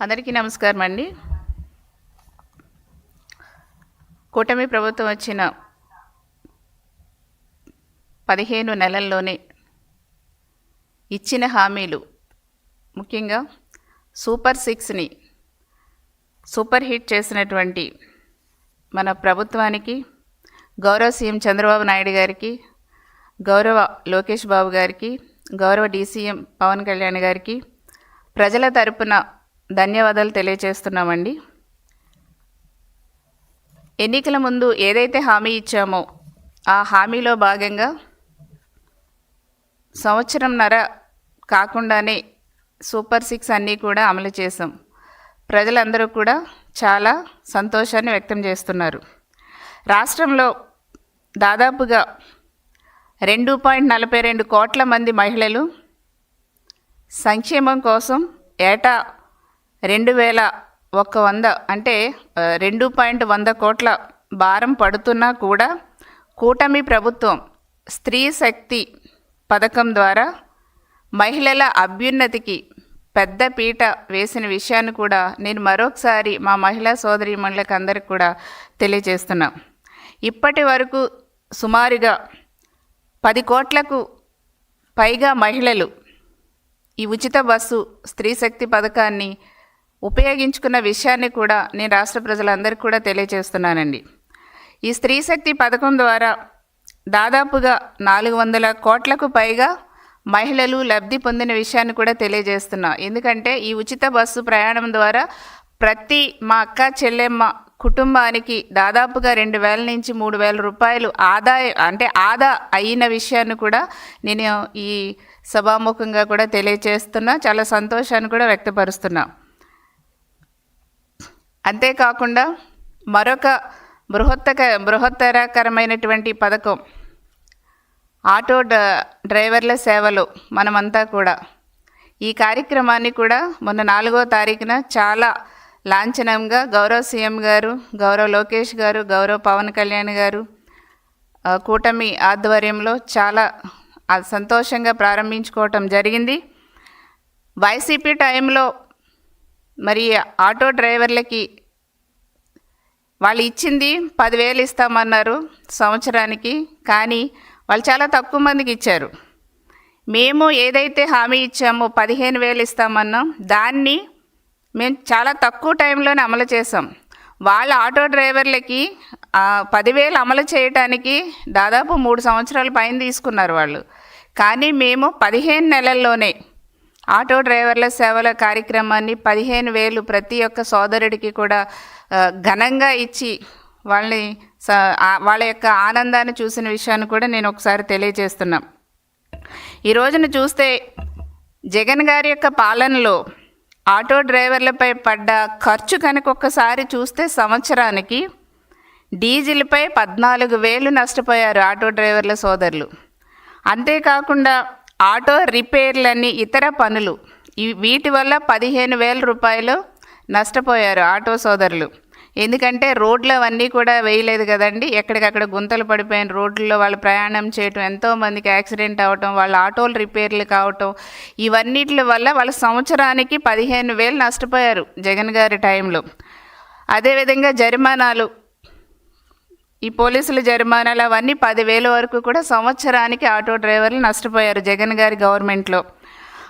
అందరికీ నమస్కారం అండి కూటమి ప్రభుత్వం వచ్చిన పదిహేను నెలల్లోనే ఇచ్చిన హామీలు ముఖ్యంగా సూపర్ సిక్స్ని సూపర్ హిట్ చేసినటువంటి మన ప్రభుత్వానికి గౌరవ సీఎం చంద్రబాబు నాయుడు గారికి గౌరవ లోకేష్ బాబు గారికి గౌరవ డీసీఎం పవన్ కళ్యాణ్ గారికి ప్రజల తరపున ధన్యవాదాలు తెలియజేస్తున్నామండి ఎన్నికల ముందు ఏదైతే హామీ ఇచ్చామో ఆ హామీలో భాగంగా సంవత్సరంన్నర కాకుండానే సూపర్ సిక్స్ అన్నీ కూడా అమలు చేసాం ప్రజలందరూ కూడా చాలా సంతోషాన్ని వ్యక్తం చేస్తున్నారు. రాష్ట్రంలో దాదాపుగా రెండు పాయింట్ నలభై రెండు కోట్ల మంది మహిళలు సంక్షేమం కోసం ఏటా రెండు వేల ఒక వంద అంటే రెండు పాయింట్ వంద కోట్ల భారం పడుతున్నా కూడా కూటమి ప్రభుత్వం స్త్రీ శక్తి పథకం ద్వారా మహిళల అభ్యున్నతికి పెద్ద పీట వేసిన విషయాన్ని కూడా నేను మరొకసారి మా మహిళా సోదరీమణులకు అందరికి కూడా తెలియజేస్తున్నా. ఇప్పటి వరకు సుమారుగా పది కోట్లకు పైగా మహిళలు ఈ ఉచిత బస్సు స్త్రీ శక్తి పథకాన్ని ఉపయోగించుకున్న విషయాన్ని కూడా నేను రాష్ట్ర ప్రజలందరికీ కూడా తెలియజేస్తున్నానండి. ఈ స్త్రీ శక్తి పథకం ద్వారా దాదాపుగా నాలుగు వందల కోట్లకు పైగా మహిళలు లబ్ధి పొందిన విషయాన్ని కూడా తెలియజేస్తున్నా. ఎందుకంటే ఈ ఉచిత బస్సు ప్రయాణం ద్వారా ప్రతి మా అక్క చెల్లెమ్మ కుటుంబానికి దాదాపుగా రెండు వేల నుంచి మూడు వేల రూపాయలు ఆదాయం అంటే ఆదా అయిన విషయాన్ని కూడా నేను ఈ సభాముఖంగా కూడా తెలియజేస్తున్నా. చాలా సంతోషాన్ని కూడా వ్యక్తపరుస్తున్నా. అంతేకాకుండా మరొక బృహత్తక బృహత్తరకరమైనటువంటి పథకం. ఆటో డ- డ్రైవర్ల సేవలు మనమంతా కూడా. ఈ కార్యక్రమాన్ని కూడా మొన్న నాలుగో తారీఖున చాలా లాంఛనంగా గౌరవ సీఎం గారు గౌరవ లోకేష్ గారు గౌరవ పవన్ కళ్యాణ్ గారు కూటమి ఆధ్వర్యంలో చాలా సంతోషంగా ప్రారంభించుకోవటం జరిగింది. వైసీపీ టైంలో మరి ఆటో డ్రైవర్లకి వాళ్ళు ఇచ్చింది పదివేలు ఇస్తామన్నారు సంవత్సరానికి కానీ వాళ్ళు చాలా తక్కువ మందికి ఇచ్చారు. మేము ఏదైతే హామీ ఇచ్చామో పదిహేను వేలు ఇస్తామన్నాం దాన్ని మేము చాలా తక్కువ టైంలోనే అమలు చేసాం వాళ్ళ ఆటో డ్రైవర్లకి పదివేలు అమలు చేయటానికి దాదాపు మూడు సంవత్సరాల పైన తీసుకున్నారు వాళ్ళు. కానీ మేము పదిహేను నెలల్లోనే ఆటో డ్రైవర్ల సేవల కార్యక్రమాన్ని పదిహేను వేలు ప్రతి ఒక్క సోదరుడికి కూడా ఘనంగా ఇచ్చి వాళ్ళని స- వాళ్ళ యొక్క ఆనందాన్ని చూసిన విషయాన్ని కూడా నేను ఒకసారి తెలియజేస్తున్నా. ఈ రోజున చూస్తే జగన్ గారి యొక్క పాలనలో ఆటో డ్రైవర్లపై పడ్డ ఖర్చు కనుక ఒక్కసారి చూస్తే సంవత్సరానికి డీజిల్పై పద్నాలుగు వేలు నష్టపోయారు ఆటో డ్రైవర్ల సోదరులు. అంతేకాకుండా ఆటో రిపేర్లని ఇతర పనులు. వీటి వల్ల పదిహేను వేల రూపాయలు నష్టపోయారు ఆటో సోదరులు. ఎందుకంటే రోడ్లు అవన్నీ కూడా వేయలేదు కదండి. ఎక్కడికక్కడ గుంతలు పడిపోయిన రోడ్లలో వాళ్ళు ప్రయాణం చేయటం ఎంతోమందికి యాక్సిడెంట్ అవటం వాళ్ళ ఆటోలు రిపేర్లు కావటం ఇవన్నిటి వల్ల వాళ్ళ సంవత్సరానికి పదిహేను వేలు నష్టపోయారు జగన్ గారి టైంలో. అదేవిధంగా జరిమానాలు ఈ పోలీసుల జరిమానాలు అవన్నీ పదివేల వరకు కూడా సంవత్సరానికి ఆటో డ్రైవర్లు నష్టపోయారు జగన్ గారి గవర్నమెంట్లో.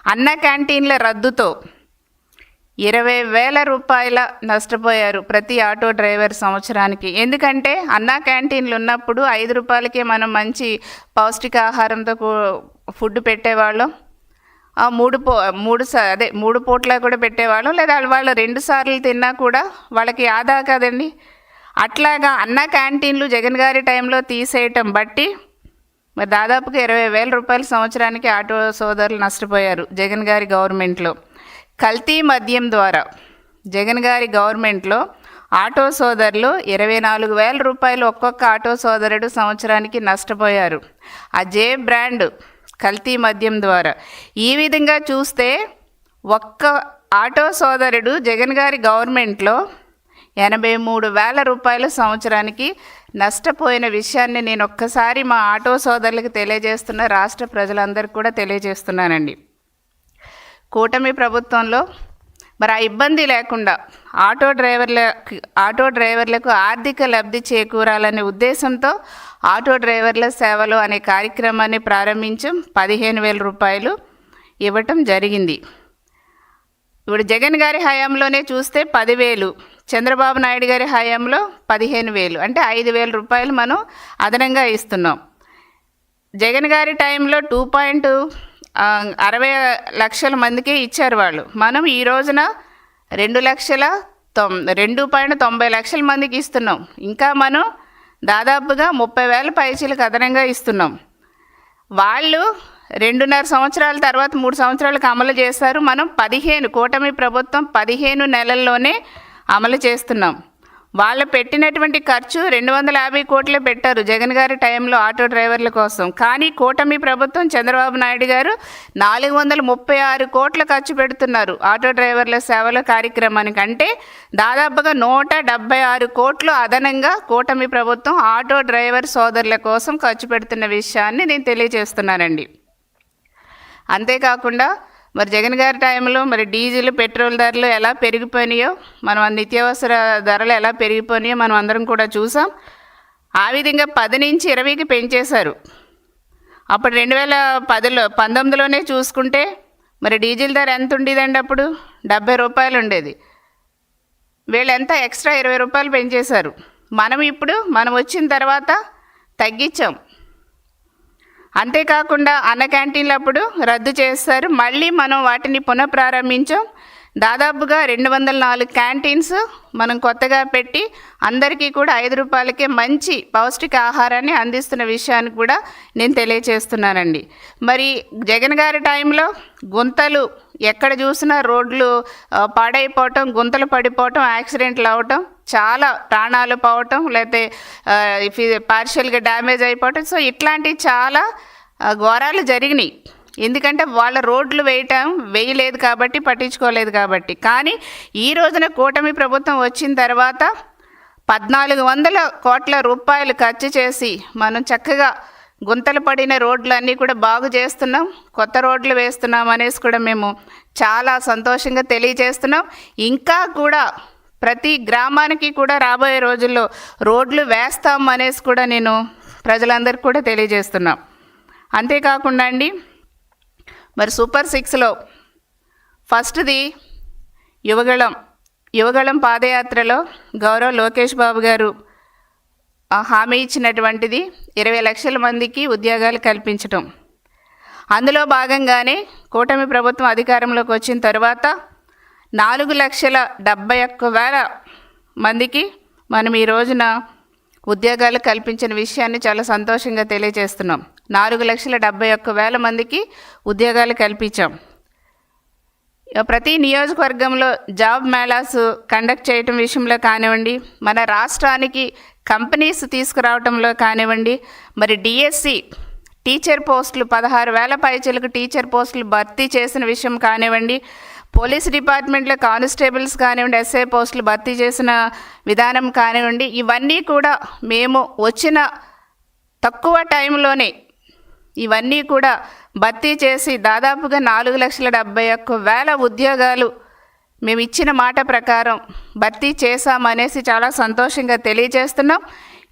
అన్న క్యాంటీన్ల రద్దుతో ఇరవై వేల రూపాయల నష్టపోయారు ప్రతి ఆటో డ్రైవర్ సంవత్సరానికి. ఎందుకంటే అన్నా క్యాంటీన్లు ఉన్నప్పుడు ఐదు రూపాయలకే మనం మంచి పౌష్టికాహారంతో కూ- ఫుడ్ పెట్టేవాళ్ళం. మూడు పో మూడు సార్ అదే మూడు పూట్ల కూడా పెట్టేవాళ్ళం. లేదా వాళ్ళు రెండు సార్లు తిన్నా కూడా వాళ్ళకి ఆదా కదండి. అట్లాగా అన్న క్యాంటీన్లు జగన్ గారి టైంలో తీసేయటం బట్టి మరి దాదాపుగా ఇరవై వేల రూపాయల సంవత్సరానికి ఆటో సోదరులు నష్టపోయారు జగన్ గారి గవర్నమెంట్లో. కల్తీ మద్యం ద్వారా జగన్ గారి గవర్నమెంట్లో ఆటో సోదరులు ఇరవై నాలుగు వేల రూపాయలు ఒక్కొక్క ఆటో సోదరుడు సంవత్సరానికి నష్టపోయారు. ఆ జే బ్రాండ్ కల్తీ మద్యం ద్వారా. ఈ విధంగా చూస్తే ఒక్క ఆటో సోదరుడు జగన్ గారి గవర్నమెంట్లో ఎనభై మూడు వేల రూపాయల సంవత్సరానికి నష్టపోయిన విషయాన్ని నేను ఒక్కసారి మా ఆటో సోదరులకు తెలియజేస్తున్న రాష్ట్ర ప్రజలందరికీ కూడా తెలియజేస్తున్నానండి. కూటమి ప్రభుత్వంలో మరి ఆ ఇబ్బంది లేకుండా ఆటో డ్రైవర్ల ఆటో డ్రైవర్లకు ఆర్థిక లబ్ధి చేకూరాలనే ఉద్దేశంతో ఆటో డ్రైవర్ల సేవలు అనే కార్యక్రమాన్ని ప్రారంభించాం పదిహేను వేల రూపాయలు ఇవ్వటం జరిగింది. ఇప్పుడు జగన్ గారి హయాంలోనే చూస్తే పదివేలు చంద్రబాబు నాయుడు గారి హయాంలో పదిహేను వేలు అంటే ఐదు వేల రూపాయలు మనం అదనంగా ఇస్తున్నాం. జగన్ గారి టైంలో టూ పాయింట్ అరవై లక్షల మందికి ఇచ్చారు వాళ్ళు. మనం ఈ రోజున రెండు లక్షల తొం రెండు పాయింట్ తొంభై లక్షల మందికి ఇస్తున్నాం. ఇంకా మనం దాదాపుగా ముప్పై వేల పైచీలకు అదనంగా ఇస్తున్నాం. వాళ్ళు రెండున్నర సంవత్సరాల తర్వాత మూడు సంవత్సరాలకు అమలు చేస్తారు మనం పదిహేను కూటమి ప్రభుత్వం పదిహేను నెలల్లోనే అమలు చేస్తున్నాం. వాళ్ళు పెట్టినటువంటి ఖర్చు రెండు వందల యాభై కోట్లే పెట్టారు జగన్ గారి టైంలో ఆటో డ్రైవర్ల కోసం. కానీ కూటమి ప్రభుత్వం చంద్రబాబు నాయుడు గారు నాలుగు వందల ముప్పై ఆరు కోట్ల ఖర్చు పెడుతున్నారు ఆటో డ్రైవర్ల సేవల కార్యక్రమానికి అంటే దాదాపుగా నూట డెబ్బై ఆరు కోట్లు అదనంగా కూటమి ప్రభుత్వం ఆటో డ్రైవర్ సోదరుల కోసం ఖర్చు పెడుతున్న విషయాన్ని నేను తెలియజేస్తున్నానండి. అంతేకాకుండా మరి జగన్ గారి టైంలో మరి డీజిల్ పెట్రోల్ ధరలు ఎలా పెరిగిపోయినాయో మనం నిత్యావసర ధరలు ఎలా పెరిగిపోయినాయో మనం అందరం కూడా చూసాం. ఆ విధంగా పది నుంచి ఇరవైకి పెంచేశారు. అప్పుడు రెండు వేల పదిలో పంతొమ్మిదిలోనే చూసుకుంటే మరి డీజిల్ ధర ఎంత ఉండేదండి అప్పుడు? డెబ్బై రూపాయలు ఉండేది. వీళ్ళు ఎంత ఎక్స్ట్రా ఇరవై రూపాయలు పెంచేశారు. మనం ఇప్పుడు మనం వచ్చిన తర్వాత తగ్గించాం. అంతేకాకుండా అన్న క్యాంటీన్లు అప్పుడు రద్దు చేస్తారు. మళ్ళీ మనం వాటిని పునఃప్రారంభించాం. దాదాపుగా రెండు వందల నాలుగు క్యాంటీన్స్ మనం కొత్తగా పెట్టి అందరికీ కూడా ఐదు రూపాయలకే మంచి పౌష్టిక ఆహారాన్ని అందిస్తున్న విషయాన్ని కూడా నేను తెలియచేస్తున్నానండి. మరి జగన్ గారి టైంలో గుంతలు ఎక్కడ చూసినా రోడ్లు పాడైపోవటం గుంతలు పడిపోవటం యాక్సిడెంట్లు అవటం చాలా ప్రాణాలు పోవటం లేకపోతే పార్షియల్గా డ్యామేజ్ అయిపోవటం. సో ఇట్లాంటి చాలా ఘోరాలు జరిగినాయి. ఎందుకంటే వాళ్ళ రోడ్లు వేయటం వేయలేదు కాబట్టి పట్టించుకోలేదు కాబట్టి. కానీ ఈ రోజున కూటమి ప్రభుత్వం వచ్చిన తర్వాత పద్నాలుగు వందల కోట్ల రూపాయలు ఖర్చు చేసి మనం చక్కగా గుంతలు పడిన రోడ్లన్నీ కూడా బాగు చేస్తున్నాం. కొత్త రోడ్లు వేస్తున్నాం అనేసి కూడా మేము చాలా సంతోషంగా తెలియజేస్తున్నాం. ఇంకా కూడా ప్రతి గ్రామానికి కూడా రాబోయే రోజుల్లో రోడ్లు వేస్తాం అనేసి కూడా నేను ప్రజలందరికీ కూడా తెలియజేస్తున్నాం. అంతేకాకుండా అండి మరి సూపర్ సిక్స్లో ఫస్ట్ది యువగళం. యువగళం పాదయాత్రలో గౌరవ్ లోకేష్ బాబు గారు ఆ, హామీ ఇచ్చినటువంటిది ఇరవై లక్షల మందికి ఉద్యోగాలు కల్పించటం. అందులో భాగంగానే కూటమి ప్రభుత్వం అధికారంలోకి వచ్చిన తర్వాత నాలుగు లక్షల డెబ్బై ఒక్క వేల మందికి మనం ఈ రోజున ఉద్యోగాలు కల్పించిన విషయాన్ని చాలా సంతోషంగా తెలియజేస్తున్నాం. నాలుగు లక్షల డెబ్బై ఒక్క వేల మందికి ఉద్యోగాలు కల్పించాం. ప్రతి నియోజకవర్గంలో జాబ్ మేళాస్ కండక్ట్ చేయటం విషయంలో కానివ్వండి మన రాష్ట్రానికి కంపెనీస్ తీసుకురావటంలో కానివ్వండి మరి డిఎస్సి టీచర్ పోస్టులు పదహారు వేల పైచలకు టీచర్ పోస్టులు భర్తీ చేసిన విషయం కానివ్వండి పోలీస్ డిపార్ట్మెంట్లో కానిస్టేబుల్స్ కానివ్వండి ఎస్ఐ పోస్టులు భర్తీ చేసిన విధానం కానివ్వండి ఇవన్నీ కూడా మేము వచ్చిన తక్కువ టైంలోనే ఇవన్నీ కూడా భర్తీ చేసి దాదాపుగా నాలుగు లక్షల డెబ్బై ఒక్క వేల ఉద్యోగాలు మేము ఇచ్చిన మాట ప్రకారం భర్తీ చేశామనేసి చాలా సంతోషంగా తెలియజేస్తున్నాం.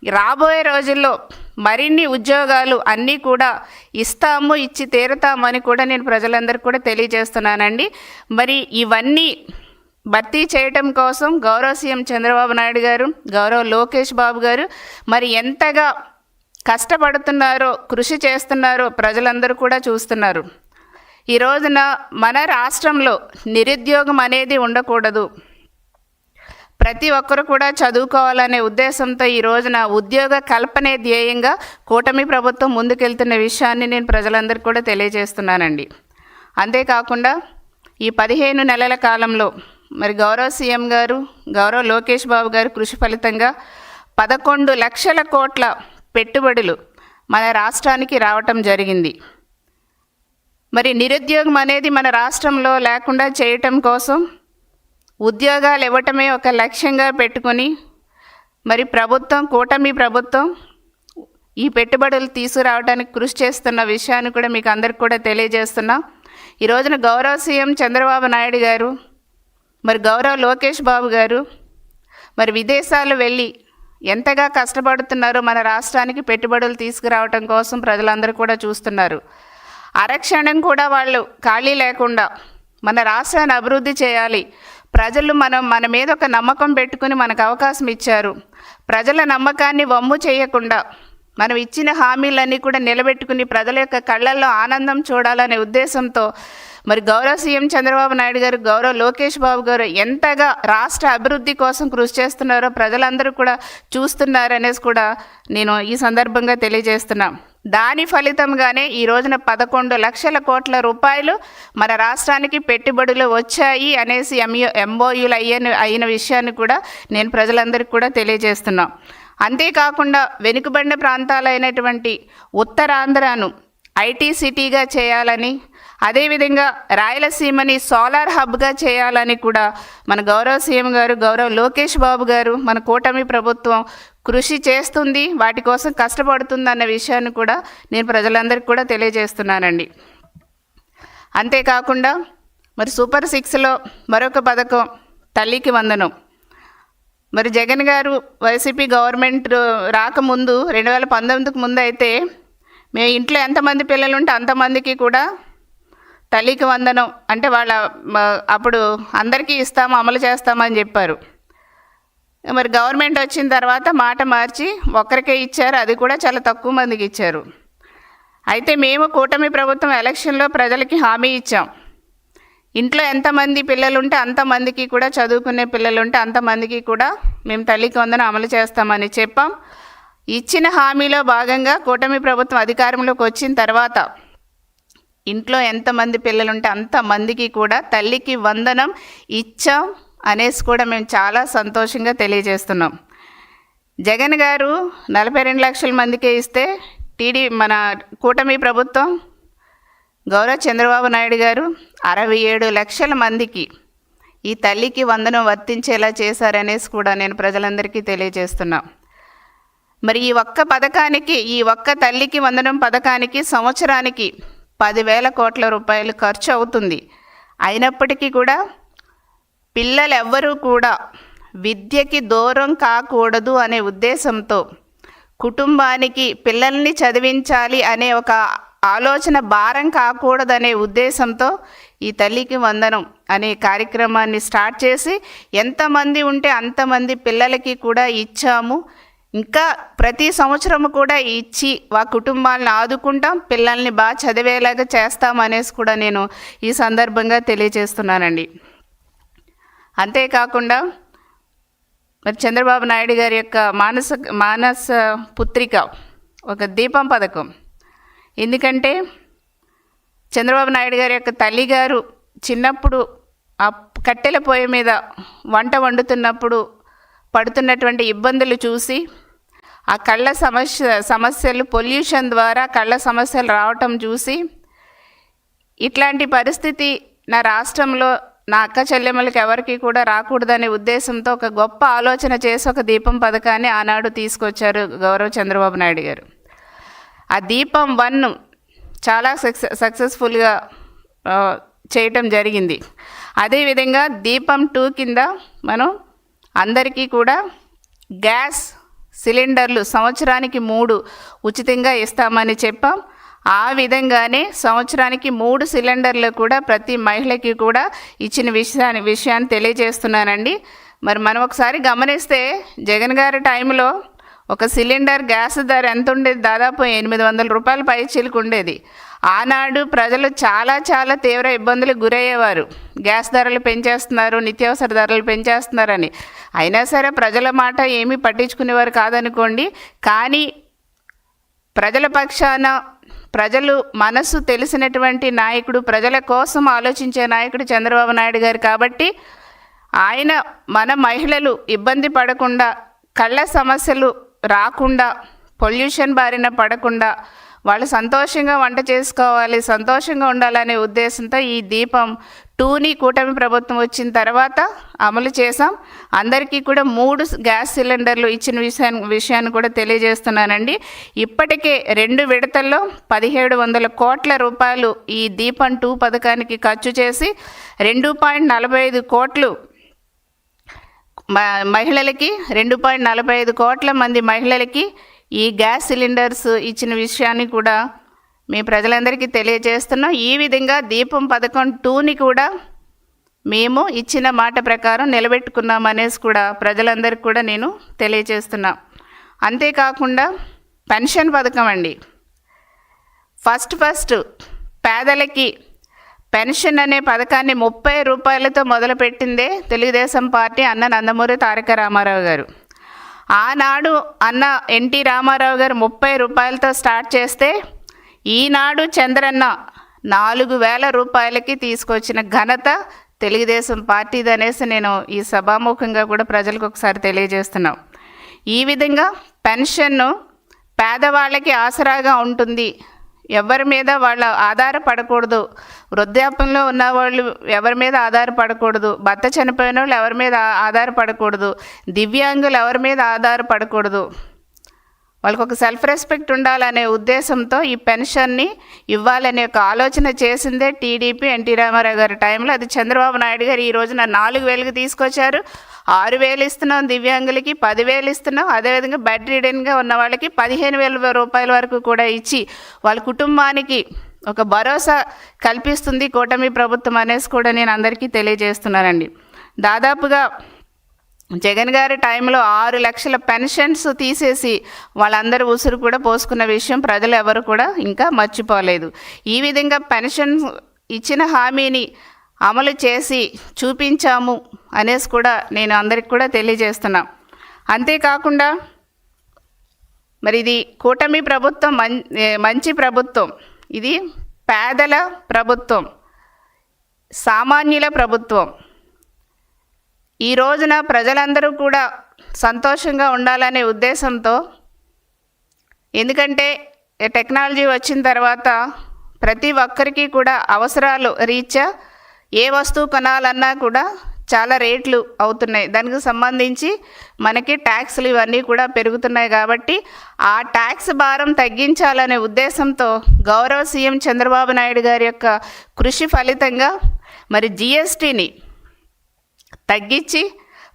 రాబోయే రోజుల్లో మరిన్ని ఉద్యోగాలు అన్నీ కూడా ఇస్తాము ఇచ్చి తీరుతామని కూడా నేను ప్రజలందరికీ కూడా తెలియజేస్తున్నానండి. మరి ఇవన్నీ భర్తీ చేయటం కోసం గౌరవ సీఎం చంద్రబాబు నాయుడు గారు గౌరవ లోకేష్ బాబు గారు మరి ఎంతగా కష్టపడుతున్నారో కృషి చేస్తున్నారో ప్రజలందరూ కూడా చూస్తున్నారు. ఈ రోజున మన రాష్ట్రంలో నిరుద్యోగం అనేది ఉండకూడదు. ప్రతి ఒక్కరు కూడా చదువుకోవాలనే ఉద్దేశంతో ఈ రోజున ఉద్యోగ కల్పనే ధ్యేయంగా కూటమి ప్రభుత్వం ముందుకెళ్తున్న విషయాన్ని నేను ప్రజలందరికీ కూడా తెలియజేస్తున్నానండి. అంతేకాకుండా ఈ పదిహేను నెలల కాలంలో మరి గౌరవ సీఎం గారు గౌరవ లోకేష్ బాబు గారు కృషి ఫలితంగా పదకొండు లక్షల కోట్ల పెట్టుబడులు మన రాష్ట్రానికి రావటం జరిగింది. మరి నిరుద్యోగం అనేది మన రాష్ట్రంలో లేకుండా చేయటం కోసం ఉద్యోగాలు ఇవ్వటమే ఒక లక్ష్యంగా పెట్టుకొని మరి ప్రభుత్వం కూటమి ప్రభుత్వం ఈ పెట్టుబడులు తీసుకురావడానికి కృషి చేస్తున్న విషయాన్ని కూడా మీకు అందరికి కూడా తెలియజేస్తున్నా. ఈ రోజున గౌరవ సీఎం చంద్రబాబు నాయుడు గారు మరి గౌరవ లోకేష్ బాబు గారు మరి విదేశాలు వెళ్ళి ఎంతగా కష్టపడుతున్నారో మన రాష్ట్రానికి పెట్టుబడులు తీసుకురావటం కోసం ప్రజలందరూ కూడా చూస్తున్నారు. అరక్షణం కూడా వాళ్ళు ఖాళీ లేకుండా మన రాష్ట్రాన్ని అభివృద్ధి చేయాలి ప్రజలు మనం మన మీద ఒక నమ్మకం పెట్టుకుని మనకు అవకాశం ఇచ్చారు. ప్రజల నమ్మకాన్ని వమ్ము చేయకుండా మనం ఇచ్చిన హామీలన్నీ కూడా నిలబెట్టుకుని ప్రజల యొక్క కళ్ళల్లో ఆనందం చూడాలనే ఉద్దేశంతో మరి గౌరవ సీఎం చంద్రబాబు నాయుడు గారు గౌరవ లోకేష్ బాబు గారు ఎంతగా రాష్ట్ర అభివృద్ధి కోసం కృషి చేస్తున్నారో ప్రజలందరూ కూడా చూస్తున్నారనేసి కూడా నేను ఈ సందర్భంగా తెలియజేస్తున్నాను దాని ఫలితంగానే ఈ రోజున పదకొండు లక్షల కోట్ల రూపాయలు మన రాష్ట్రానికి పెట్టుబడులు వచ్చాయి అనేసి ఎంయో ఎంఓయూలు అయ్యని అయిన విషయాన్ని కూడా నేను ప్రజలందరికీ కూడా తెలియజేస్తున్నాం. అంతేకాకుండా వెనుకబడిన ప్రాంతాలైనటువంటి ఉత్తరాంధ్రను ఐటీ సిటీగా చేయాలని అదేవిధంగా రాయలసీమని సోలార్ హబ్గా చేయాలని కూడా మన గౌరవ సీఎం గారు గౌరవ లోకేష్ బాబు గారు మన కూటమి ప్రభుత్వం కృషి చేస్తుంది వాటి కోసం కష్టపడుతుంది అన్న విషయాన్ని కూడా నేను ప్రజలందరికీ కూడా తెలియజేస్తున్నానండి. అంతేకాకుండా మరి సూపర్ సిక్స్లో మరొక పథకం తల్లికి వందనం. మరి జగన్ గారు వైసీపీ గవర్నమెంట్ రాకముందు రెండు వేల పంతొమ్మిదికి ముందు అయితే మేము ఇంట్లో ఎంతమంది పిల్లలు ఉంటే అంతమందికి కూడా తల్లికి వందనం. అంటే వాళ్ళ అప్పుడు అందరికీ ఇస్తాము అమలు చేస్తామని చెప్పారు. మరి గవర్నమెంట్ వచ్చిన తర్వాత మాట మార్చి ఒక్కరికే ఇచ్చారు. అది కూడా చాలా తక్కువ మందికి ఇచ్చారు. అయితే మేము కూటమి ప్రభుత్వం ఎలక్షన్లో ప్రజలకి హామీ ఇచ్చాం. ఇంట్లో ఎంతమంది పిల్లలు ఉంటే అంతమందికి కూడా చదువుకునే పిల్లలు ఉంటే అంతమందికి కూడా మేము తల్లికి వందన అమలు చేస్తామని చెప్పాం. ఇచ్చిన హామీలో భాగంగా కూటమి ప్రభుత్వం అధికారంలోకి వచ్చిన తర్వాత ఇంట్లో ఎంతమంది పిల్లలు ఉంటే అంతమందికి కూడా తల్లికి వందనం ఇచ్చాం. అనేసి కూడా మేము చాలా సంతోషంగా తెలియజేస్తున్నాం. జగన్ గారు నలభై రెండు లక్షల మందికే ఇస్తే టీడీ మన కూటమి ప్రభుత్వం గౌరవ చంద్రబాబు నాయుడు గారు అరవై ఏడు లక్షల మందికి ఈ తల్లికి వందనం వర్తించేలా చేశారనేసి కూడా నేను ప్రజలందరికీ తెలియజేస్తున్నా. మరి ఈ ఒక్క పథకానికి ఈ ఒక్క తల్లికి వందనం పథకానికి సంవత్సరానికి పదివేల కోట్ల రూపాయలు ఖర్చు అవుతుంది. అయినప్పటికీ కూడా పిల్లలు ఎవ్వరూ కూడా విద్యకి దూరం కాకూడదు అనే ఉద్దేశంతో కుటుంబానికి పిల్లల్ని చదివించాలి అనే ఒక ఆలోచన భారం కాకూడదనే ఉద్దేశంతో ఈ తల్లికి వందనం అనే కార్యక్రమాన్ని స్టార్ట్ చేసి ఎంతమంది ఉంటే అంతమంది పిల్లలకి కూడా ఇచ్చాము. ఇంకా ప్రతి సంవత్సరం కూడా ఇచ్చి ఆ కుటుంబాలను ఆదుకుంటాం. పిల్లల్ని బాగా చదివేలాగా చేస్తాం అనేసి కూడా నేను ఈ సందర్భంగా తెలియజేస్తున్నానండి. అంతేకాకుండా మరి చంద్రబాబు నాయుడు గారి యొక్క మానస మానస పుత్రిక ఒక దీపం పథకం. ఎందుకంటే చంద్రబాబు నాయుడు గారి యొక్క తల్లిగారు చిన్నప్పుడు ఆ కట్టెల పొయ్యి మీద వంట వండుతున్నప్పుడు పడుతున్నటువంటి ఇబ్బందులు చూసి ఆ కళ్ళ సమస్య సమస్యలు పొల్యూషన్ ద్వారా కళ్ళ సమస్యలు రావటం చూసి ఇట్లాంటి పరిస్థితి నా రాష్ట్రంలో నా అక్క చెల్లెమ్మలకి ఎవరికి కూడా రాకూడదనే ఉద్దేశంతో ఒక గొప్ప ఆలోచన చేసి ఒక దీపం పథకాన్ని ఆనాడు తీసుకొచ్చారు గౌరవ్ చంద్రబాబు నాయుడు గారు. ఆ దీపం వన్ చాలా సక్సెస్ సక్సెస్ఫుల్గా చేయటం జరిగింది. అదేవిధంగా దీపం టూ కింద మనం అందరికీ కూడా గ్యాస్ సిలిండర్లు సంవత్సరానికి మూడు ఉచితంగా ఇస్తామని చెప్పాం. ఆ విధంగానే సంవత్సరానికి మూడు సిలిండర్లు కూడా ప్రతి మహిళకి కూడా ఇచ్చిన విషయాన్ని విషయాన్ని తెలియజేస్తున్నానండి. మరి మనం ఒకసారి గమనిస్తే జగన్ గారి టైంలో ఒక సిలిండర్ గ్యాస్ ధర ఎంత ఉండేది దాదాపు ఎనిమిది వందల రూపాయల పై చిలుకు ఉండేది. ఆనాడు ప్రజలు చాలా చాలా తీవ్ర ఇబ్బందులకు గురయ్యేవారు. గ్యాస్ ధరలు పెంచేస్తున్నారు నిత్యావసర ధరలు పెంచేస్తున్నారని. అయినా సరే ప్రజల మాట ఏమీ పట్టించుకునేవారు కాదనుకోండి. కానీ ప్రజల పక్షాన ప్రజలు మనసు తెలిసినటువంటి నాయకుడు ప్రజల కోసం ఆలోచించే నాయకుడు చంద్రబాబు నాయుడు గారు కాబట్టి ఆయన మన మహిళలు ఇబ్బంది పడకుండా కళ్ళ సమస్యలు రాకుండా పొల్యూషన్ బారిన పడకుండా వాళ్ళు సంతోషంగా వంట చేసుకోవాలి సంతోషంగా ఉండాలనే ఉద్దేశంతో ఈ దీపం టూని కూటమి ప్రభుత్వం వచ్చిన తర్వాత అమలు చేశాం. అందరికీ కూడా మూడు గ్యాస్ సిలిండర్లు ఇచ్చిన విషయాన్ని విషయాన్ని కూడా తెలియజేస్తున్నానండి. ఇప్పటికే రెండు విడతల్లో పదిహేడు వందల కోట్ల రూపాయలు ఈ దీపం టూ పథకానికి ఖర్చు చేసి రెండు పాయింట్ నలభై ఐదు కోట్లు మ- మహిళలకి రెండు పాయింట్ నలభై ఐదు కోట్ల మంది మహిళలకి ఈ గ్యాస్ సిలిండర్స్ ఇచ్చిన విషయాన్ని కూడా మీ ప్రజలందరికీ తెలియజేస్తున్నాం ఈ విధంగా దీపం పథకం టూని కూడా మేము ఇచ్చిన మాట ప్రకారం నిలబెట్టుకున్నాం అనేసి కూడా ప్రజలందరికీ కూడా నేను తెలియజేస్తున్నా. అంతేకాకుండా పెన్షన్ పథకం అండి. ఫస్ట్ ఫస్ట్ పేదలకి పెన్షన్ అనే పథకాన్ని ముప్పై రూపాయలతో మొదలుపెట్టిందే తెలుగుదేశం పార్టీ అన్న నందమూరి తారక రామారావు గారు. ఆనాడు అన్న ఎన్టీ రామారావు గారు ముప్పై రూపాయలతో స్టార్ట్ చేస్తే ఈనాడు చంద్రన్న నాలుగు వేల రూపాయలకి తీసుకొచ్చిన ఘనత తెలుగుదేశం పార్టీది అనేసి నేను ఈ సభాముఖంగా కూడా ప్రజలకు ఒకసారి తెలియజేస్తున్నాం. ఈ విధంగా పెన్షన్ను పేదవాళ్ళకి ఆసరాగా ఉంటుంది. ఎవరి మీద వాళ్ళ ఆధారపడకూడదు. వృద్ధాప్యంలో ఉన్న వాళ్ళు ఎవరి మీద ఆధారపడకూడదు. భర్త చనిపోయిన వాళ్ళు ఎవరి మీద ఆధారపడకూడదు. దివ్యాంగులు ఎవరి మీద ఆధారపడకూడదు. వాళ్ళకి ఒక సెల్ఫ్ రెస్పెక్ట్ ఉండాలనే ఉద్దేశంతో ఈ పెన్షన్ని ఇవ్వాలనే ఒక ఆలోచన చేసిందే టీడీపీ ఎన్టీ రామారావు గారి టైంలో. అది చంద్రబాబు నాయుడు గారు ఈ రోజున నాలుగు వేలకు తీసుకొచ్చారు. ఆరు వేలు ఇస్తున్నాం దివ్యాంగులకి పదివేలు ఇస్తున్నాం. అదేవిధంగా బెడ్ రీడెన్గా ఉన్న వాళ్ళకి పదిహేను వేల రూపాయల వరకు కూడా ఇచ్చి వాళ్ళ కుటుంబానికి ఒక భరోసా కల్పిస్తుంది కూటమి ప్రభుత్వం అనేసి కూడా నేను అందరికీ తెలియజేస్తున్నానండి. దాదాపుగా జగన్ గారి టైంలో ఆరు లక్షల పెన్షన్స్ తీసేసి వాళ్ళందరూ ఉసురు కూడా పోసుకున్న విషయం ప్రజలు ఎవరు కూడా ఇంకా మర్చిపోలేదు. ఈ విధంగా పెన్షన్ ఇచ్చిన హామీని అమలు చేసి చూపించాము అనేసి కూడా నేను అందరికి కూడా తెలియజేస్తున్నా. అంతేకాకుండా మరి ఇది కూటమి ప్రభుత్వం మం మంచి ప్రభుత్వం. ఇది పేదల ప్రభుత్వం. సామాన్యుల ప్రభుత్వం. ఈ రోజున ప్రజలందరూ కూడా సంతోషంగా ఉండాలనే ఉద్దేశంతో ఎందుకంటే టెక్నాలజీ వచ్చిన తర్వాత ప్రతి ఒక్కరికి కూడా అవసరాలు రీత్యా ఏ వస్తువు కొనాలన్నా కూడా చాలా రేట్లు అవుతున్నాయి. దానికి సంబంధించి మనకి ట్యాక్స్లు ఇవన్నీ కూడా పెరుగుతున్నాయి కాబట్టి ఆ ట్యాక్స్ భారం తగ్గించాలనే ఉద్దేశంతో గౌరవ సీఎం చంద్రబాబు నాయుడు గారి యొక్క కృషి ఫలితంగా మరి జిఎస్టీని తగ్గించి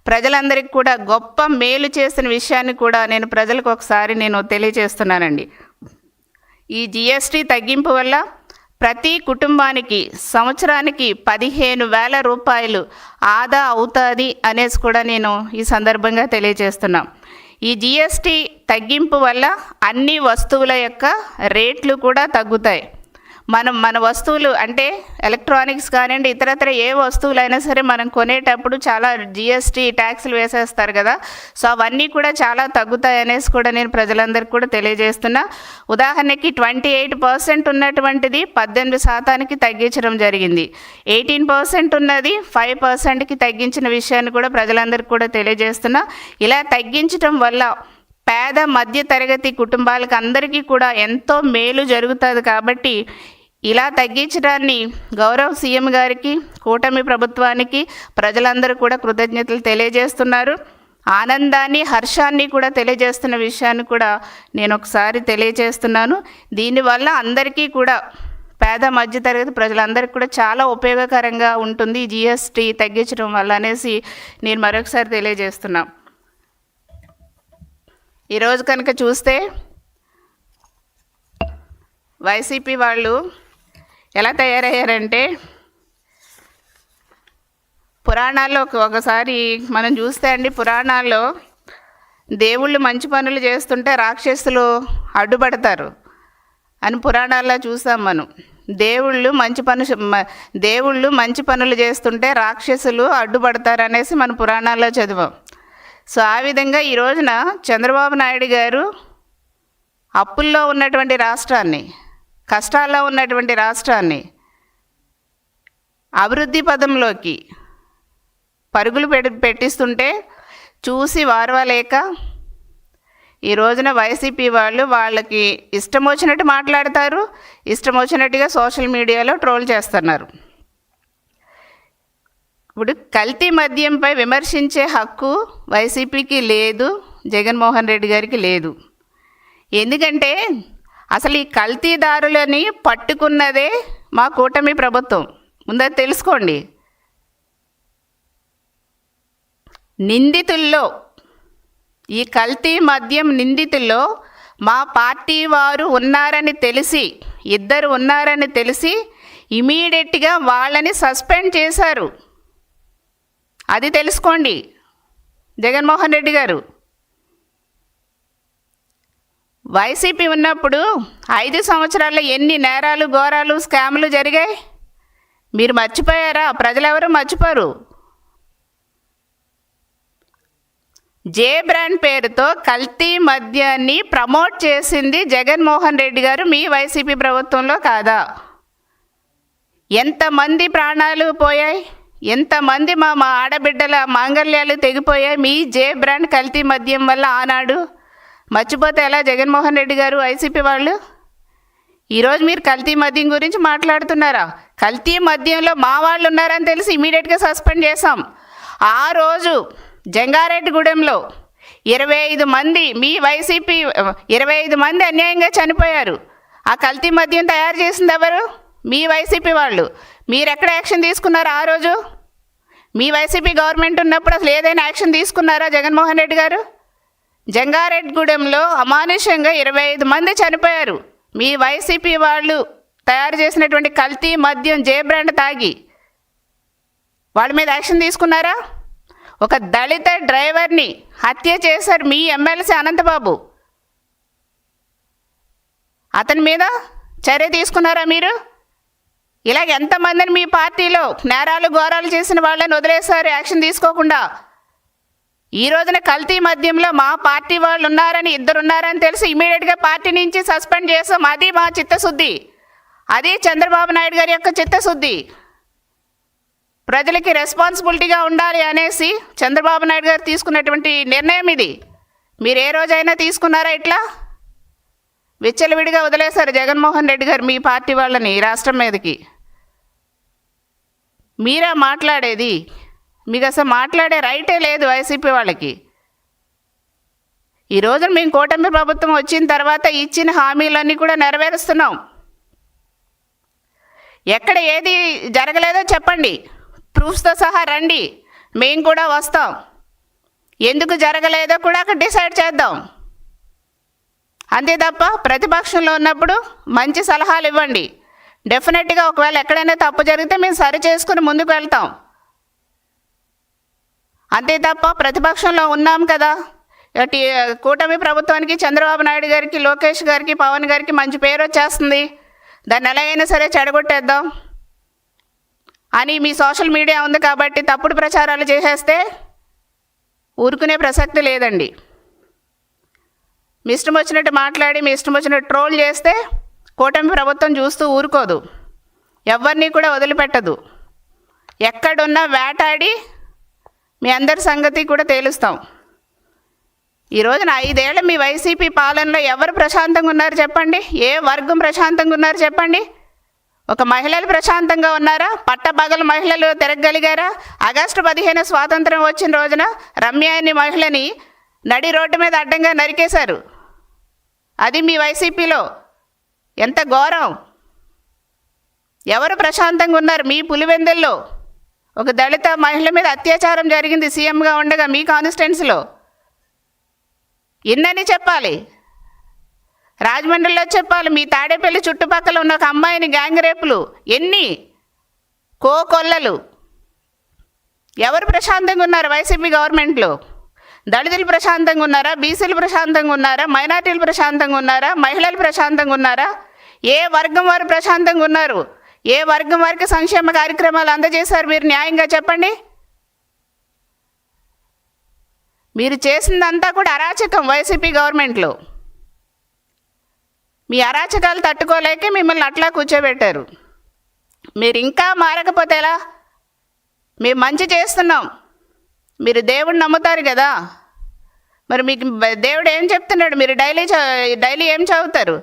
ప్రజలందరికీ కూడా గొప్ప మేలు చేసిన విషయాన్ని కూడా నేను ప్రజలకు ఒకసారి నేను తెలియజేస్తున్నానండి. ఈ జిఎస్టీ తగ్గింపు వల్ల ప్రతి కుటుంబానికి సంవత్సరానికి పదిహేను వేల రూపాయలు ఆదా అవుతుంది అనేసి కూడా నేను ఈ సందర్భంగా తెలియజేస్తున్నాం. ఈ జిఎస్టీ తగ్గింపు వల్ల అన్ని వస్తువుల యొక్క రేట్లు కూడా తగ్గుతాయి. మనం మన వస్తువులు అంటే ఎలక్ట్రానిక్స్ కానివ్వండి ఇతరత్ర ఏ వస్తువులైనా సరే మనం కొనేటప్పుడు చాలా జిఎస్టీ ట్యాక్స్లు వేసేస్తారు కదా. సో అవన్నీ కూడా చాలా తగ్గుతాయి అనేసి కూడా నేను ప్రజలందరికీ కూడా తెలియజేస్తున్నా. ఉదాహరణకి ట్వంటీ ఎయిట్ పర్సెంట్ ఉన్నటువంటిది పద్దెనిమిది శాతానికి తగ్గించడం జరిగింది. ఎయిటీన్ పర్సెంట్ ఉన్నది ఫైవ్ పర్సెంట్కి తగ్గించిన విషయాన్ని కూడా ప్రజలందరికీ కూడా తెలియజేస్తున్నా. ఇలా తగ్గించడం వల్ల పేద మధ్య తరగతి కుటుంబాలకు అందరికీ కూడా ఎంతో మేలు జరుగుతుంది కాబట్టి ఇలా తగ్గించడాన్ని గౌరవ సీఎం గారికి కూటమి ప్రభుత్వానికి ప్రజలందరూ కూడా కృతజ్ఞతలు తెలియజేస్తున్నారు. ఆనందాన్ని హర్షాన్ని కూడా తెలియజేస్తున్న విషయాన్ని కూడా నేను ఒకసారి తెలియజేస్తున్నాను. దీనివల్ల అందరికీ కూడా పేద మధ్యతరగతి ప్రజలందరికీ కూడా చాలా ఉపయోగకరంగా ఉంటుంది జిఎస్టీ తగ్గించడం వల్ల అనేసి నేను మరొకసారి తెలియజేస్తున్నాను ఈరోజు కనుక చూస్తే వైసీపీ వాళ్ళు ఎలా తయారయ్యారంటే పురాణాల్లో ఒకసారి మనం చూస్తే అండి పురాణాల్లో దేవుళ్ళు మంచి పనులు చేస్తుంటే రాక్షసులు అడ్డుపడతారు అని పురాణాల్లో చూసాం మనం. దేవుళ్ళు మంచి పను దేవుళ్ళు మంచి పనులు చేస్తుంటే రాక్షసులు అడ్డుపడతారు అనేసి మన పురాణాల్లో చదివాం. సో ఆ విధంగా ఈ రోజున చంద్రబాబు నాయుడు గారు అప్పుల్లో ఉన్నటువంటి రాష్ట్రాన్ని కష్టాల్లో ఉన్నటువంటి రాష్ట్రాన్ని అభివృద్ధి పదంలోకి పరుగులు పెట్టి పెట్టిస్తుంటే చూసి వారవలేక ఈ రోజున వైసీపీ వాళ్ళు వాళ్ళకి ఇష్టం వచ్చినట్టు మాట్లాడతారు ఇష్టం వచ్చినట్టుగా సోషల్ మీడియాలో ట్రోల్ చేస్తున్నారు. ఇప్పుడు కల్తీ మద్యంపై విమర్శించే హక్కు వైసీపీకి లేదు జగన్మోహన్ రెడ్డి గారికి లేదు. ఎందుకంటే అసలు ఈ కల్తీదారులని పట్టుకున్నదే మా కూటమి ప్రభుత్వం. ముందు తెలుసుకోండి. నిందితుల్లో ఈ కల్తీ మద్యం నిందితుల్లో మా పార్టీ వారు ఉన్నారని తెలిసి ఇద్దరు ఉన్నారని తెలిసి ఇమీడియట్గా వాళ్ళని సస్పెండ్ చేశారు. అది తెలుసుకోండి. జగన్మోహన్ రెడ్డి గారు. వైసీపీ ఉన్నప్పుడు ఐదు సంవత్సరాల్లో ఎన్ని నేరాలు ఘోరాలు స్కాములు జరిగాయి? మీరు మర్చిపోయారా? ప్రజలెవరూ మర్చిపోరు. జే బ్రాండ్ పేరుతో కల్తీ మద్యాన్ని ప్రమోట్ చేసింది జగన్మోహన్ రెడ్డి గారు మీ వైసీపీ ప్రభుత్వంలో కాదా? ఎంతమంది ప్రాణాలు పోయాయి? ఎంతమంది మా మా ఆడబిడ్డల మాంగళ్యాలు తెగిపోయాయి? మీ జే బ్రాండ్ కల్తీ మద్యం వల్ల ఆనాడు మర్చిపోతే ఎలా జగన్మోహన్ రెడ్డి గారు వైసీపీ వాళ్ళు? ఈరోజు మీరు కల్తీ మద్యం గురించి మాట్లాడుతున్నారా? కల్తీ మద్యంలో మా వాళ్ళు ఉన్నారని తెలిసి ఇమీడియట్గా సస్పెండ్ చేశాం. ఆ రోజు జంగారెడ్డిగూడెంలో ఇరవై ఐదు మంది మీ వైసీపీ ఇరవై ఐదు మంది అన్యాయంగా చనిపోయారు. ఆ కల్తీ మద్యం తయారు చేసింది ఎవరు? మీ వైసీపీ వాళ్ళు. మీరు ఎక్కడ యాక్షన్ తీసుకున్నారు ఆ రోజు? మీ వైసీపీ గవర్నమెంట్ ఉన్నప్పుడు అసలు ఏదైనా యాక్షన్ తీసుకున్నారా జగన్మోహన్ రెడ్డి గారు? జంగారెడ్డిగూడెంలో అమానుషంగా ఇరవై ఐదు మంది చనిపోయారు. మీ వైసీపీ వాళ్ళు తయారు చేసినటువంటి కల్తీ మద్యం జే బ్రాండ్ తాగి వాళ్ళ మీద యాక్షన్ తీసుకున్నారా? ఒక దళిత డ్రైవర్ని హత్య చేశారు మీ ఎమ్మెల్సీ అనంతబాబు. అతని మీద చర్య తీసుకున్నారా మీరు? ఇలాగ ఎంతమందిని మీ పార్టీలో నేరాలు ఘోరాలు చేసిన వాళ్ళని వదిలేశారు యాక్షన్ తీసుకోకుండా? ఈ రోజున కల్తీ మద్యంలో మా పార్టీ వాళ్ళు ఉన్నారని ఇద్దరున్నారని తెలిసి ఇమీడియట్గా పార్టీ నుంచి సస్పెండ్ చేసాం అది మా చిత్తశుద్ధి. అది చంద్రబాబు నాయుడు గారి యొక్క చిత్తశుద్ధి. ప్రజలకి రెస్పాన్సిబిలిటీగా ఉండాలి అనేసి చంద్రబాబు నాయుడు గారు తీసుకున్నటువంటి నిర్ణయం ఇది. మీరు ఏ రోజైనా తీసుకున్నారా ఇట్లా? విచ్చలవిడిగా వదిలేశారు జగన్మోహన్ రెడ్డి గారు మీ పార్టీ వాళ్ళని ఈ రాష్ట్రం మీదకి. మీరా మాట్లాడేది. మీకు అసలు మాట్లాడే రైటే లేదు వైసీపీ వాళ్ళకి. ఈ రోజున మేము కూటమి ప్రభుత్వం వచ్చిన తర్వాత ఇచ్చిన హామీలన్నీ కూడా నెరవేరుస్తున్నాం. ఎక్కడ ఏది జరగలేదో చెప్పండి. ప్రూఫ్స్తో సహా రండి. మేము కూడా వస్తాం. ఎందుకు జరగలేదో కూడా అక్కడ డిసైడ్ చేద్దాం. అంతే తప్ప ప్రతిపక్షంలో ఉన్నప్పుడు మంచి సలహాలు ఇవ్వండి. డెఫినెట్గా ఒకవేళ ఎక్కడైనా తప్పు జరిగితే మేము సరి చేసుకుని ముందుకు వెళ్తాం. అంతే తప్ప ప్రతిపక్షంలో ఉన్నాం కదా. కూటమి ప్రభుత్వానికి చంద్రబాబు నాయుడు గారికి లోకేష్ గారికి పవన్ గారికి మంచి పేరు వచ్చేస్తుంది. దాన్ని ఎలాగైనా సరే చెడగొట్టేద్దాం. అని మీ సోషల్ మీడియా ఉంది కాబట్టి తప్పుడు ప్రచారాలు చేసేస్తే ఊరుకునే ప్రసక్తి లేదండి. మీ ఇష్టం వచ్చినట్టు మాట్లాడి మీ ఇష్టం వచ్చినట్టు ట్రోల్ చేస్తే కూటమి ప్రభుత్వం చూస్తూ ఊరుకోదు. ఎవరిని కూడా వదిలిపెట్టదు. ఎక్కడున్నా వేటాడి మీ అందరి సంగతి కూడా తేలుస్తాం. ఈ రోజున ఐదేళ్ళ మీ వైసీపీ పాలనలో ఎవరు ప్రశాంతంగా ఉన్నారు చెప్పండి? ఏ వర్గం ప్రశాంతంగా ఉన్నారు చెప్పండి? ఒక మహిళలు ప్రశాంతంగా ఉన్నారా? పట్టబగలు మహిళలు తిరగగలిగారా? ఆగస్టు పదిహేను స్వాతంత్రం వచ్చిన రోజున రమ్య అనే మహిళని నడి రోడ్డు మీద అడ్డంగా నరికేశారు. అది మీ వైసీపీలో ఎంత ఘోరం. ఎవరు ప్రశాంతంగా ఉన్నారు? మీ పులివెందుల్లో ఒక దళిత మహిళ మీద అత్యాచారం జరిగింది సీఎంగా ఉండగా మీ కాన్స్టిట్యున్సీలో. ఇన్నని చెప్పాలి. రాజమండ్రిలో చెప్పాలి. మీ తాడేపల్లి చుట్టుపక్కల ఉన్న ఒక అమ్మాయిని గ్యాంగ్ రేపులు. ఎన్ని? కోకొల్లలు ఎవరు ప్రశాంతంగా ఉన్నారు వైసీపీ గవర్నమెంట్లో? దళితులు ప్రశాంతంగా ఉన్నారా? బీసీలు ప్రశాంతంగా ఉన్నారా? మైనార్టీలు ప్రశాంతంగా ఉన్నారా? మహిళలు ప్రశాంతంగా ఉన్నారా? ఏ వర్గం వారు ప్రశాంతంగా ఉన్నారు? ఏ వర్గం వారికి సంక్షేమ కార్యక్రమాలు అందజేశారు? మీరు న్యాయంగా చెప్పండి. మీరు చేసిందంతా కూడా అరాచకం వైసీపీ గవర్నమెంట్లో. మీ అరాచకాలు తట్టుకోలేక మిమ్మల్ని అట్లా కూర్చోబెట్టారు. మీరు ఇంకా మారకపోతే ఎలా? మేము మంచి చేస్తున్నాం. మీరు దేవుడు నమ్ముతారు కదా. మరి మీకు దేవుడు ఏం చెప్తున్నాడు? మీరు డైలీ డైలీ ఏం చదువుతారు?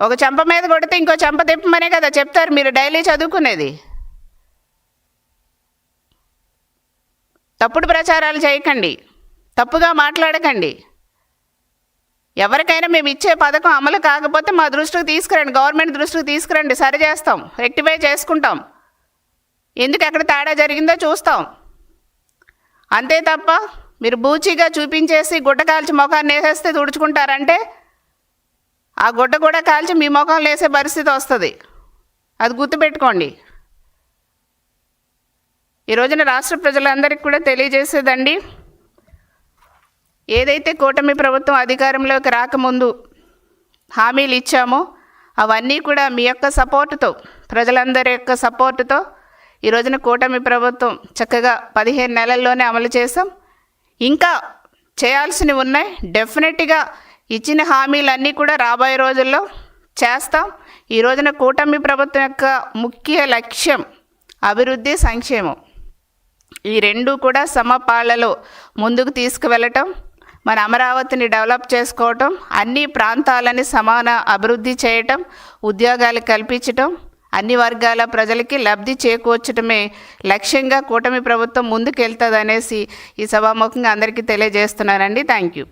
ఒక చెంప మీద కొడితే ఇంకో చెంప తిప్పమనే కదా చెప్తారు మీరు డైలీ చదువుకునేది. తప్పుడు ప్రచారాలు చేయకండి. తప్పుగా మాట్లాడకండి. ఎవరికైనా మేము ఇచ్చే పథకం అమలు కాకపోతే మా దృష్టికి తీసుకురండి. గవర్నమెంట్ దృష్టికి తీసుకురండి. సరి చేస్తాం. రెక్టిఫై చేసుకుంటాం. ఎందుకు ఎక్కడ తేడా జరిగిందో చూస్తాం. అంతే తప్ప మీరు బూచిగా చూపించేసి గుడ్డ కాల్చి ముఖాన్ని వేసేస్తే తుడుచుకుంటారంటే ఆ గుడ్డ కూడా కాల్చి మీ ముఖం వేసే పరిస్థితి వస్తుంది. అది గుర్తుపెట్టుకోండి. ఈ రోజున రాష్ట్ర ప్రజలందరికీ కూడా తెలియజేసేదండి ఏదైతే కూటమి ప్రభుత్వం అధికారంలోకి రాకముందు హామీలు ఇచ్చామో అవన్నీ కూడా మీ యొక్క సపోర్టుతో ప్రజలందరి యొక్క సపోర్టుతో ఈ రోజున కూటమి ప్రభుత్వం చక్కగా పదిహేను నెలల్లోనే అమలు చేసాం ఇంకా చేయాల్సినవి ఉన్నాయి. డెఫినెట్గా ఇచ్చిన హామీలన్నీ కూడా రాబోయే రోజుల్లో చేస్తాం. ఈ రోజున కూటమి ప్రభుత్వం యొక్క ముఖ్య లక్ష్యం అభివృద్ధి సంక్షేమం. ఈ రెండు కూడా సమపాళ్ళలో ముందుకు తీసుకువెళ్ళటం మన అమరావతిని డెవలప్ చేసుకోవటం అన్ని ప్రాంతాలని సమాన అభివృద్ధి చేయటం ఉద్యోగాలు కల్పించటం అన్ని వర్గాల ప్రజలకి లబ్ధి చేకూర్చడమే లక్ష్యంగా కూటమి ప్రభుత్వం ముందుకెళ్తుంది అనేసి ఈ సభాముఖంగా అందరికీ తెలియజేస్తున్నానండి. Thank you.